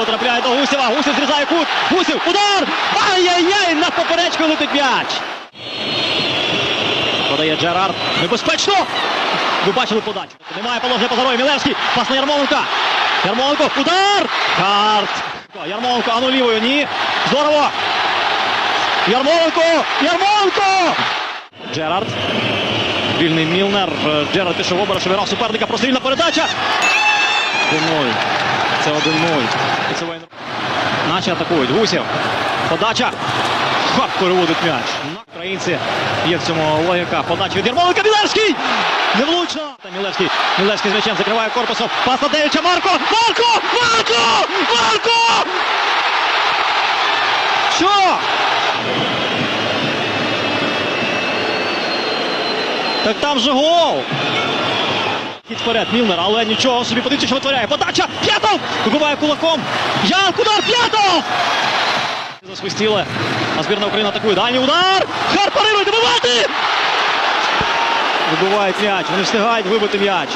потрапляє до Гусєва. Гусєв зрізає кут. Гусєв, удар! Ай-яй-яй! На поперечку летить м'яч. Подає Джерард. Небезпечно! Ви бачили подачу. Немає положення позорою. Мілевський. Пас на Ярмоленка. Ярмоленко. Удар! Карт. Ярмоленко. Ану лівою. Ні. Здорово. Ярмоленко! Ярмоленко! Джерард. Вільний Мілнер. Джерард пішов оборот, вибирав суперника. Прострільна передача. 1-0. Це 1-0. Наші атакують. Гусєв. Подача. Ха, переводить м'яч. Українці є в цьому логіка. Подача від Ярмоленка. Мілевський! Невлучно. Мілевський. Мілевський з м'ячем закриває корпусом. Пас на Девіча. Марко! Марко! Марко! Марко! Що? Так там же гол! Хід вперед, Мілнер, але нічого собі подивіться, що витворяє. Подача! П'ятов! Вибиває кулаком. Ян, удар, П'ятов! Засвистіли. А збірна України атакує. Дальній удар! Хар парирує, добивати! Вибивають м'яч, вони встигають вибити м'яч.